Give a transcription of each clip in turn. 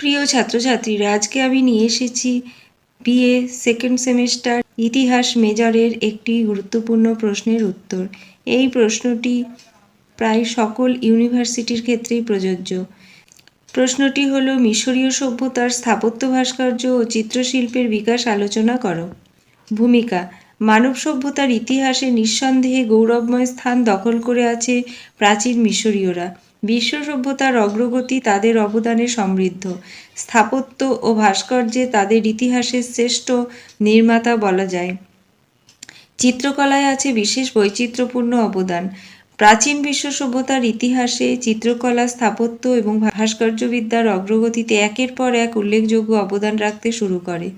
প্রিয় ছাত্রছাত্রীরা, আজকে আমি নিয়ে এসেছি বিএ সেকেন্ড সেমিস্টার ইতিহাস মেজরের একটি গুরুত্বপূর্ণ প্রশ্নের উত্তর। এই প্রশ্নটি প্রায় সকল ইউনিভার্সিটির ক্ষেত্রেই প্রযোজ্য। প্রশ্নটি হলো, মিশরীয় সভ্যতার স্থাপত্য ভাস্কর্য ও চিত্রশিল্পের বিকাশ আলোচনা করো। ভূমিকা, মানব সভ্যতার ইতিহাসে নিঃসন্দেহে গৌরবময় স্থান দখল করে আছে প্রাচীন মিশরীয়রা। বিশ্ব সভ্যতার অগ্রগতি তাদের অবদানে সমৃদ্ধ। স্থাপত্য ও ভাস্কর্যে তাদের ইতিহাসের শ্রেষ্ঠ নির্মাতা বলা যায়। চিত্রকলায় আছে বিশেষ বৈচিত্র্যপূর্ণ অবদান। প্রাচীন বিশ্ব সভ্যতার ইতিহাসে চিত্রকলা, স্থাপত্য এবং ভাস্কর্যবিদ্যার অগ্রগতিতে একের পর এক উল্লেখযোগ্য অবদান রাখতে শুরু করে।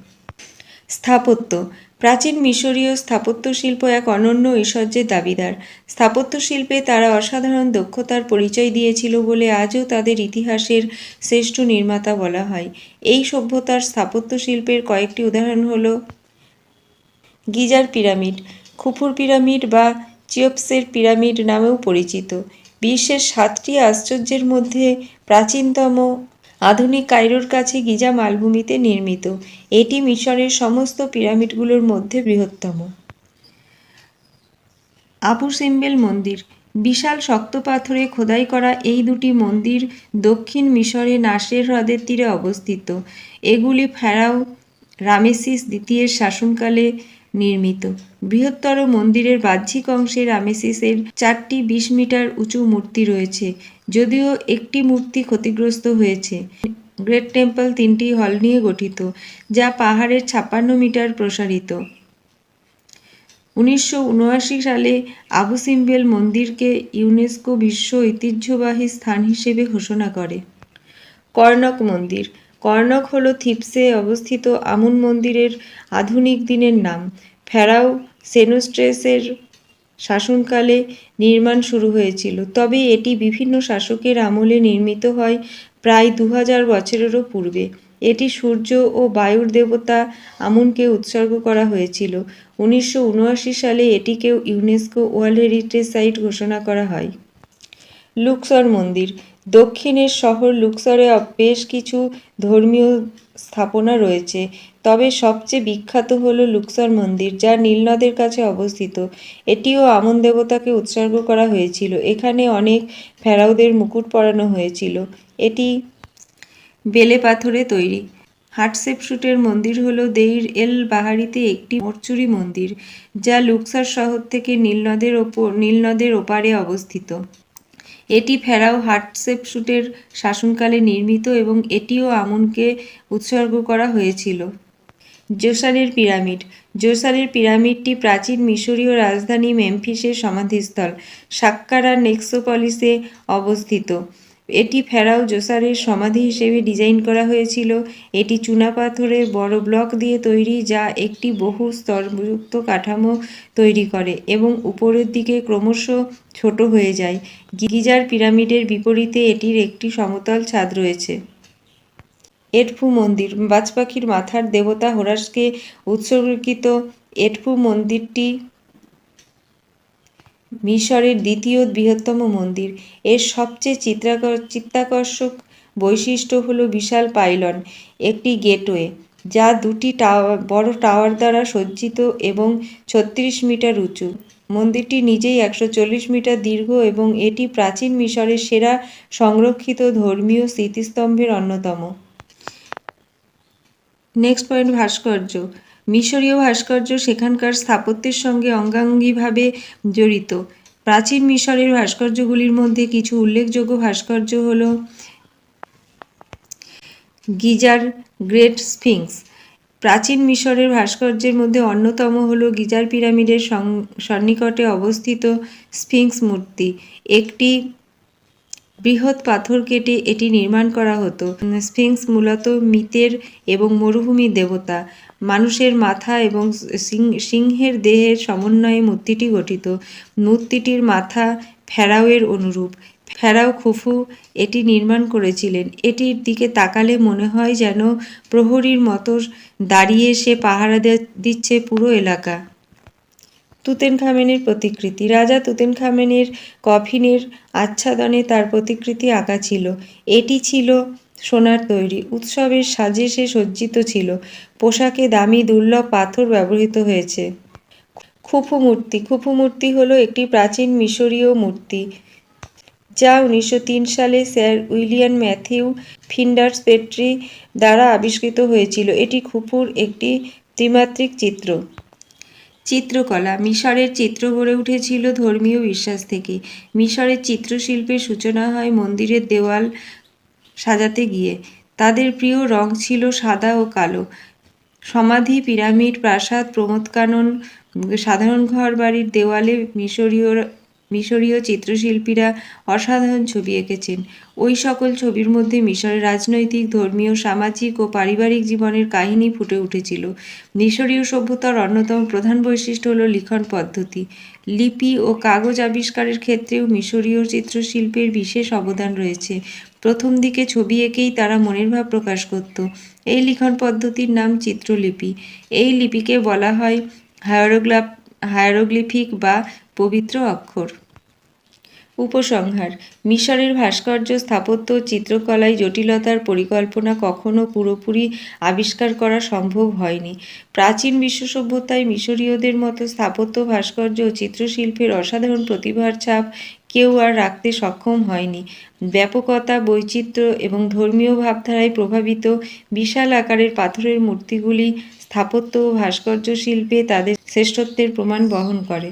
স্থাপত্য প্রাচীন মিশরীয় স্থাপত্য শিল্প এক অনন্য ঐশ্বর্যের দাবিদার। স্থাপত্য শিল্পে তারা অসাধারণ দক্ষতার পরিচয় দিয়েছিল বলে আজও তাদের ইতিহাসের শ্রেষ্ঠ নির্মাতা বলা হয়। এই সভ্যতার স্থাপত্য শিল্পের কয়েকটি উদাহরণ হল গিজার পিরামিড, খুফুর পিরামিড বা চিওপসের পিরামিড নামেও পরিচিত। বিশ্বের সাতটি আশ্চর্যের মধ্যে প্রাচীনতম আধুনিক কায়রোর কাছে গিজা মালভূমিতে নির্মিত। এটি মিশরের সমস্ত পিরামিডগুলোর মধ্যে বৃহত্তম। আবু সিম্বেল মন্দির। বিশাল শক্ত পাথরে খোদাই করা এই দুটি মন্দির দক্ষিণ মিশরে নাসের হ্রদের তীরে অবস্থিত। এগুলি ফেরাও রামেসিস দ্বিতীয়ের শাসনকালে নির্মিত। বৃহত্তর মন্দিরের বাহ্যিক অংশে রামেসিসের চারটি বিশ মিটার উঁচু মূর্তি রয়েছে, যদিও একটি মূর্তি ক্ষতিগ্রস্ত হয়েছে। গ্রেট টেম্পল তিনটি হল নিয়ে গঠিত, যা পাহাড়ের ছাপ্পান্ন মিটার প্রসারিত। উনিশশো উনআশি সালে আবু সিম্বেল মন্দিরকে ইউনেস্কো বিশ্ব ঐতিহ্যবাহী স্থান হিসেবে ঘোষণা করে। কর্ণক মন্দির কর্ণক হল থিপসে অবস্থিত আমুন মন্দিরের আধুনিক দিনের নাম। ফেরাও সেনোস্ট্রেসের শাসনকালে নির্মাণ শুরু হয়েছিল। তবে এটি বিভিন্ন শাসকের আমলে নির্মিত হয় প্রায় দু হাজার বছরেরও পূর্বে। এটি সূর্য ও বায়ুর দেবতা আমুনকে উৎসর্গ করা হয়েছিল। উনিশশো উনআশি সালে এটিকেও ইউনেস্কো ওয়ার্ল্ড হেরিটেজ সাইট ঘোষণা করা হয়। লুক্সর মন্দির। দক্ষিণের শহর লুকসরে বেশ কিছু ধর্মীয় স্থাপনা রয়েছে। তবে সবচেয়ে বিখ্যাত হল লুকসর মন্দির, যা নীলনদের কাছে অবস্থিত। এটিও আমন দেবতাকে উৎসর্গ করা হয়েছিল। এখানে অনেক ফেরাওদের মুকুট পরানো হয়েছিল। এটি বেলে পাথরে তৈরি। হাটসেপসুটের মন্দির হল দেইর এল বাহারিতে একটি মরচুরি মন্দির, যা লুক্সার শহর থেকে নীলনদের ওপর নীলনদের ওপারে অবস্থিত। এটি ফেরাও হাটসেপসুটের শাসনকালে নির্মিত এবং এটিও আমুনকে উৎসর্গ করা হয়েছিল। জোসারের পিরামিড। জোসারের পিরামিডটি প্রাচীন মিশরীয় রাজধানী মেমফিসের সমাধিস্থল, সাক্কারা নেক্সোপলিসে অবস্থিত। এটি ফেরাও জোসারের সমাধি হিসেবে ডিজাইন করা হয়েছিল। এটি চুনাপাথরের বড় ব্লক দিয়ে তৈরি, যা একটি বহু স্তরযুক্ত কাঠামো তৈরি করে এবং উপরের দিকে ক্রমশ ছোট হয়ে যায়। গিজার পিরামিডের বিপরীতে এটির একটি সমতল ছাদ রয়েছে। এডফু মন্দির বাজ পাখির মাথার দেবতা হোরাসকে উৎসর্গিত এডফু মন্দিরটি মিশরের দ্বিতীয় বৃহত্তম মন্দির। এর সবচেয়ে চিত্রাকর, চিত্তাকর্ষক বৈশিষ্ট্য হলো বিশাল পাইলন একটি গেটওয়ে, যা দুটি টাওয়ার বড় টাওয়ার দ্বারা সজ্জিত এবং ছত্রিশ মিটার উঁচু। মন্দিরটি নিজেই একশো চল্লিশ মিটার দীর্ঘ এবং এটি প্রাচীন মিশরের সেরা সংরক্ষিত ধর্মীয় স্মৃতিস্তম্ভের অন্যতম। নেক্সট পয়েন্ট ভাস্কর্য। মিশরীয় ভাস্কর্য সেখানকার স্থাপত্যের সঙ্গে অঙ্গাঙ্গিভাবে জড়িত। প্রাচীন মিশরের ভাস্কর্যগুলির মধ্যে কিছু উল্লেখযোগ্য ভাস্কর্য হল গিজার গ্রেট স্ফিংস। প্রাচীন মিশরের ভাস্কর্যের মধ্যে অন্যতম হল গিজার পিরামিডের সন্নিকটে অবস্থিত স্ফিংস মূর্তি। একটি বৃহৎ পাথর কেটে এটি নির্মাণ করা হতো। স্ফিংস মূলত মিতের এবং মরুভূমির দেবতা। মানুষের মাথা এবং সিংহের দেহের সমন্বয়ে মূর্তিটি গঠিত। মূর্তিটির মাথা ফেরাওয়ের অনুরূপ। ফেরাও খুফু এটি নির্মাণ করেছিলেন। এটির দিকে তাকালে মনে হয় যেন প্রহরীর মতো দাঁড়িয়ে সে পাহারা দিচ্ছে পুরো এলাকা। তুতেনখামেনের প্রতিকৃতি। রাজা তুতেনখামেনের কফিনের আচ্ছাদনে তার প্রতিকৃতি আঁকা ছিল। এটি ছিল সোনার তৈরি। উৎসবের সাজে সে সজ্জিত ছিল। পোশাকে দামি দুর্লভ পাথর ব্যবহৃত হয়েছে। খুফু মূর্তি খুফু মূর্তি হলো একটি প্রাচীন মিশরীয় মূর্তি, যা উনিশশো তিন সালে Sir William Matthew Flinders Petrie দ্বারা আবিষ্কৃত হয়েছিল। এটি খুফুর একটি ত্রিমাত্রিক চিত্র। চিত্রকলা। মিশরের চিত্র গড়ে উঠেছিল ধর্মীয় বিশ্বাস থেকে। মিশরের চিত্রশিল্পের সূচনা হয় মন্দিরের দেওয়াল সাজাতে গিয়ে। তাদের প্রিয় রং ছিল সাদা ও কালো। সমাধি, পিরামিড, প্রাসাদ, প্রমোদকানন, সাধারণ ঘর বাড়ির দেওয়ালে মিশরীয় মিশরীয় চিত্রশিল্পীরা অসাধারণ ছবি এঁকেছেন। ওই সকল ছবির মধ্যে মিশরের রাজনৈতিক, ধর্মীয়, সামাজিক ও পারিবারিক জীবনের কাহিনী ফুটে উঠেছিল। মিশরীয় সভ্যতার অন্যতম প্রধান বৈশিষ্ট্য হল লিখন পদ্ধতি। লিপি ও কাগজ আবিষ্কারের ক্ষেত্রেও মিশরীয় চিত্রশিল্পের বিশেষ অবদান রয়েছে। প্রথম দিকে ছবি এঁকেই তারা মনের ভাব প্রকাশ করত। এই লিখন পদ্ধতির নাম চিত্রলিপি। এই লিপিকে বলা হয় হায়ারোগ্লাফ হায়ারোগ্লিফিক বা পবিত্র অক্ষর। উপসংহার, মিশরের ভাস্কর্য স্থাপত্য চিত্রকলায় জটিলতার পরিকল্পনা কখনো পুরোপুরি আবিষ্কার করা সম্ভব হয়নি। প্রাচীন বিশ্ব সভ্যতায় মিশরীয়দের মতো স্থাপত্য, ভাস্কর্য ও চিত্রশিল্পের অসাধারণ প্রতিভার ছাপ কেউ আর রাখতে সক্ষম হয়নি। ব্যাপকতা, বৈচিত্র্য এবং ধর্মীয় ভাবধারায় প্রভাবিত বিশাল আকারের পাথরের মূর্তিগুলি স্থাপত্য ও ভাস্কর্য শিল্পে তাদের শ্রেষ্ঠত্বের প্রমাণ বহন করে।